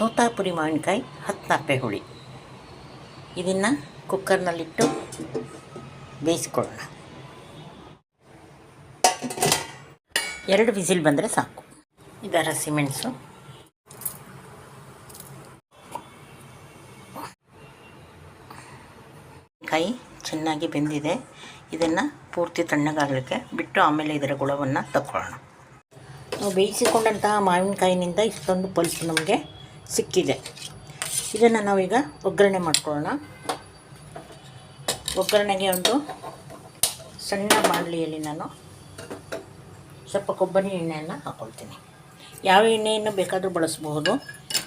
ತೋತಾಪುರಿ ಮಾವಿನಕಾಯಿ ಹತ್ತನಪ್ಪೆ ಹುಳಿ. ಇದನ್ನು ಕುಕ್ಕರ್ನಲ್ಲಿಟ್ಟು ಬೇಯಿಸ್ಕೊಳ್ಳೋಣ. ಎರಡು ವಿಸಿಲ್ ಬಂದರೆ ಸಾಕು. ಇದರ ಸಿಮೆಣಸು ಕಾಯಿ ಚೆನ್ನಾಗಿ ಬೆಂದಿದೆ. ಇದನ್ನು ಪೂರ್ತಿ ತಣ್ಣಗಾಗಲಿಕ್ಕೆ ಬಿಟ್ಟು ಆಮೇಲೆ ಇದರ ಗುಳವನ್ನು ತಗೊಳ್ಳೋಣ ನಾವು ಬೇಯಿಸಿಕೊಂಡಂತಹ ಮಾವಿನಕಾಯಿನಿಂದ ಇಷ್ಟೊಂದು ಪಲ್ಸು ನಮಗೆ ಸಿಕ್ಕಿದೆ. ಇದನ್ನು ನಾವೀಗ ಒಗ್ಗರಣೆ ಮಾಡ್ಕೊಳ್ಳೋಣ. ಒಗ್ಗರಣೆಗೆ ಒಂದು ಸಣ್ಣ ಬಾಣಲಿಯಲ್ಲಿ ನಾನು ಸ್ವಲ್ಪ ಕೊಬ್ಬರಿ ಎಣ್ಣೆಯನ್ನು ಹಾಕ್ಕೊಳ್ತೀನಿ ಯಾವ ಎಣ್ಣೆಯನ್ನು ಬೇಕಾದರೂ ಬಳಸಬಹುದು.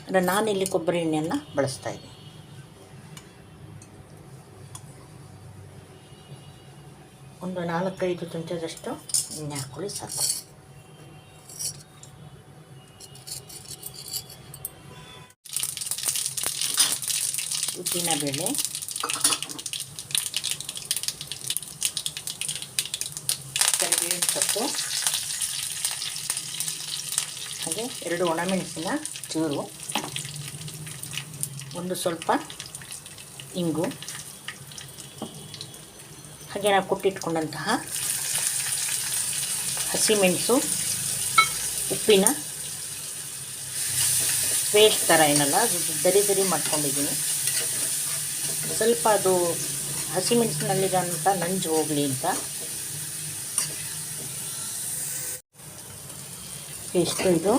ಅಂದರೆ ನಾನಿಲ್ಲಿ ಕೊಬ್ಬರಿ ಎಣ್ಣೆಯನ್ನು ಬಳಸ್ತಾ ಇದ್ದೀನಿ. ಒಂದು ನಾಲ್ಕೈದು ಚಮಚದಷ್ಟು ಎಣ್ಣೆ ಹಾಕ್ಕೊಳ್ಳಿ ಸಾಕು. ಉದ್ದಿನಬೇಳೆ ಕರಿಬೇವಿನ ಸೊಪ್ಪು. ಹಾಗೆ ಎರಡು ಒಣಮೆಣಸಿನ ಚೂರು. ಒಂದು ಸ್ವಲ್ಪ ಇಂಗು. ಹಾಗೆ ನಾವು ಕೊಟ್ಟಿಟ್ಕೊಂಡಂತಹ ಹಸಿಮೆಣಸು, ಉಪ್ಪಿನ. ಪೇಸ್ಟ್ ಥರ ಏನಲ್ಲ ದರಿ ದರಿ ಮಾಡ್ಕೊಂಡಿದ್ದೀನಿ. ಸ್ವಲ್ಪ ಅದು ಹಸಿಮೆಣಸಿನಲ್ಲಿರೋಂಥ ನಂಜು ಹೋಗಲಿ ಅಂತ. ಎಷ್ಟು ಇದು.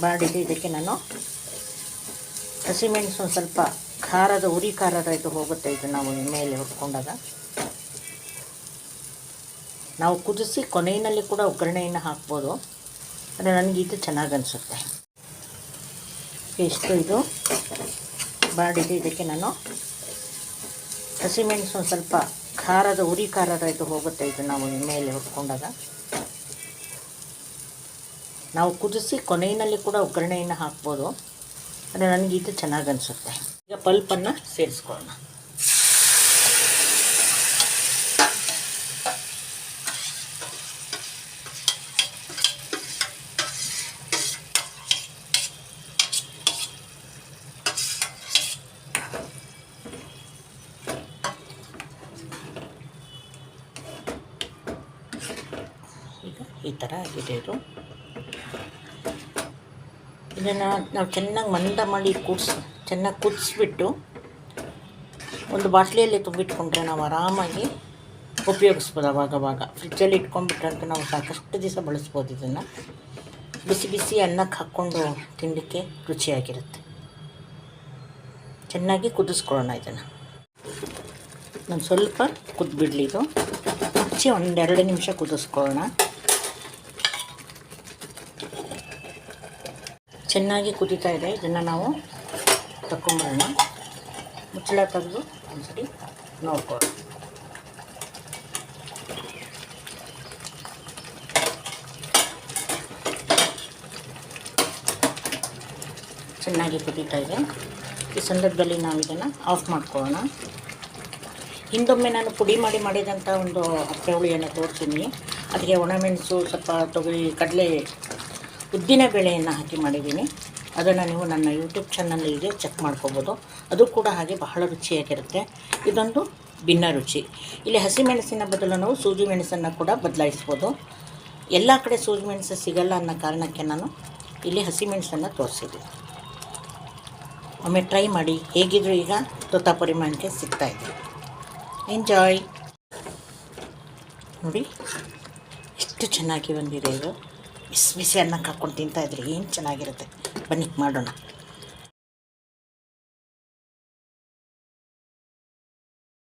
ಬಾಡಿದೆ ಇದಕ್ಕೆ ನಾನು ಹಸಿಮೆಣಸು ಒಂದು ಸ್ವಲ್ಪ ಖಾರದ, ಉರಿ ಖಾರದ ಇದು ಹೋಗುತ್ತೆ ಇದು ನಾವು ಎಣ್ಣೆಯಲ್ಲಿ ಹೊಡ್ಕೊಂಡಾಗ ನಾವು ಕುದಿಸಿ ಕೊನೆಯಲ್ಲಿ ಕೂಡ ಒಗ್ಗರಣೆಯನ್ನು ಹಾಕ್ಬೋದು. ಆದರೆ ನನಗೆ ಇದು ಚೆನ್ನಾಗಿ ಅನಿಸುತ್ತೆ. ಎಷ್ಟು ಇದು. ಬಾಡಿದೆ ಇದಕ್ಕೆ ನಾನು ಹಸಿಮೆಣಸು ಒಂದು ಸ್ವಲ್ಪ ಖಾರದ, ಉರಿ ಖಾರದ ಇದು ಹೋಗುತ್ತೆ ಇದು ನಾವು ಎಣ್ಣೆಯಲ್ಲಿ ಹುರ್ಕೊಂಡಾಗ. ನಾವು ಕುದಿಸಿ ಕೊನೆಯಲ್ಲಿ ಕೂಡ ಒಗ್ಗರಣೆಯನ್ನು ಹಾಕ್ಬೋದು. ಆದರೆ ನನಗೆ ಇದು ಚೆನ್ನಾಗಿ ಅನಿಸುತ್ತೆ. ಈಗ ಪಲ್ಪನ್ನು ಸೇರಿಸ್ಕೊಳ್ಳೋಣ ಈಗ ಈ ಥರ ಆಗಿದೆ ಇದು. ಇದನ್ನು ನಾವು ಚೆನ್ನಾಗಿ ಮಂದ ಮಾಡಿ ಕುದಿಸ್ ಚೆನ್ನಾಗಿ ಕುದಿಸ್ಬಿಟ್ಟು ಒಂದು ಬಾಟ್ಲಿಯಲ್ಲಿ ತುಂಬಿಟ್ಕೊಂಡ್ರೆ ನಾವು ಆರಾಮಾಗಿ ಉಪಯೋಗಿಸ್ಬೋದು ಅವಾಗವಾಗ ಫ್ರಿಜ್ಜಲ್ಲಿ ಇಟ್ಕೊಂಡ್ಬಿಟ್ರಂತೂ ನಾವು ಸಾಕಷ್ಟು ದಿವಸ ಬಳಸ್ಬೋದು ಇದನ್ನು. ಬಿಸಿ ಬಿಸಿ ಅನ್ನಕ್ಕೆ ಹಾಕ್ಕೊಂಡು ತಿನ್ನಲಿಕ್ಕೆ ರುಚಿಯಾಗಿರುತ್ತೆ. ಚೆನ್ನಾಗಿ ಕುದಿಸ್ಕೊಳ್ಳೋಣ ಇದನ್ನು. ನಾನು ಸ್ವಲ್ಪ ಕುದ್ಬಿಡ್ಲಿ ಇದು. ಮುಚ್ಚಿ ಒಂದೆರಡು ನಿಮಿಷ ಕುದಿಸ್ಕೊಳ್ಳೋಣ. ಚೆನ್ನಾಗಿ ಕುದೀತಾ ಇದೆ. ಇದನ್ನು ನಾವು ತಗೊಂಬರೋಣ ಮುಚ್ಚಳ ತೆಗೆದು ಒಂದ್ಸರಿ ನೋಡ್ಕೊಳ್ಳೋಣ. ಚೆನ್ನಾಗಿ ಕುದೀತಾ ಇದೆ. ಈ ಸಂದರ್ಭದಲ್ಲಿ ನಾವು ಇದನ್ನು ಆಫ್ ಮಾಡ್ಕೊಳ್ಳೋಣ. ಹಿಂದೊಮ್ಮೆ ನಾನು ಪುಡಿ ಮಾಡಿ ಮಾಡಿದಂಥ ಒಂದು ಹಪ್ಪೆ ಹುಳಿಯನ್ನು ತೋರಿಸಿದ್ದೀನಿ ಅದಕ್ಕೆ ಒಣಮೆಣಸು ಸ್ವಲ್ಪ ತೊಗರಿ, ಕಡಲೆ ಉದ್ದಿನ ಬೇಳೆಯನ್ನು ಹಾಕಿ ಮಾಡಿದ್ದೀನಿ. ಅದನ್ನು ನೀವು ನನ್ನ ಯೂಟ್ಯೂಬ್ ಚಾನಲ್ಲಿಗೆ ಚೆಕ್ ಮಾಡ್ಕೋಬೋದು. ಅದು ಕೂಡ ಹಾಗೆ ಬಹಳ ರುಚಿಯಾಗಿರುತ್ತೆ. ಇದೊಂದು ಭಿನ್ನ ರುಚಿ. ಇಲ್ಲಿ ಹಸಿಮೆಣಸಿನ ಬದಲು ನಾವು ಸೂಜಿ ಮೆಣಸನ್ನು ಕೂಡ ಬದಲಾಯಿಸ್ಬೋದು. ಎಲ್ಲ ಕಡೆ ಸೂಜಿ ಮೆಣಸು ಸಿಗಲ್ಲ ಅನ್ನೋ ಕಾರಣಕ್ಕೆ ನಾನು ಇಲ್ಲಿ ಹಸಿಮೆಣಸನ್ನು ತೋರಿಸಿದ್ದೀನಿ. ಒಮ್ಮೆ ಟ್ರೈ ಮಾಡಿ ಹೇಗಿದ್ರು ಈಗ ತುತ್ತ ಪರಿಮಾಣಕ್ಕೆ ಸಿಗ್ತಾ ಇದೆ. ಎಂಜಾಯ್ ನೋಡಿ, ಎಷ್ಟು ಚೆನ್ನಾಗಿ ಬಂದಿದೆ ಇದು. ಬಿಸಿ ಬಿಸಿ ಅನ್ನಕ್ಕೆ ಹಾಕ್ಕೊಂಡು ತಿಂತಾಯಿದ್ರೆ ಏನು ಚೆನ್ನಾಗಿರುತ್ತೆ? ಬನ್ನಿ ಮಾಡೋಣ.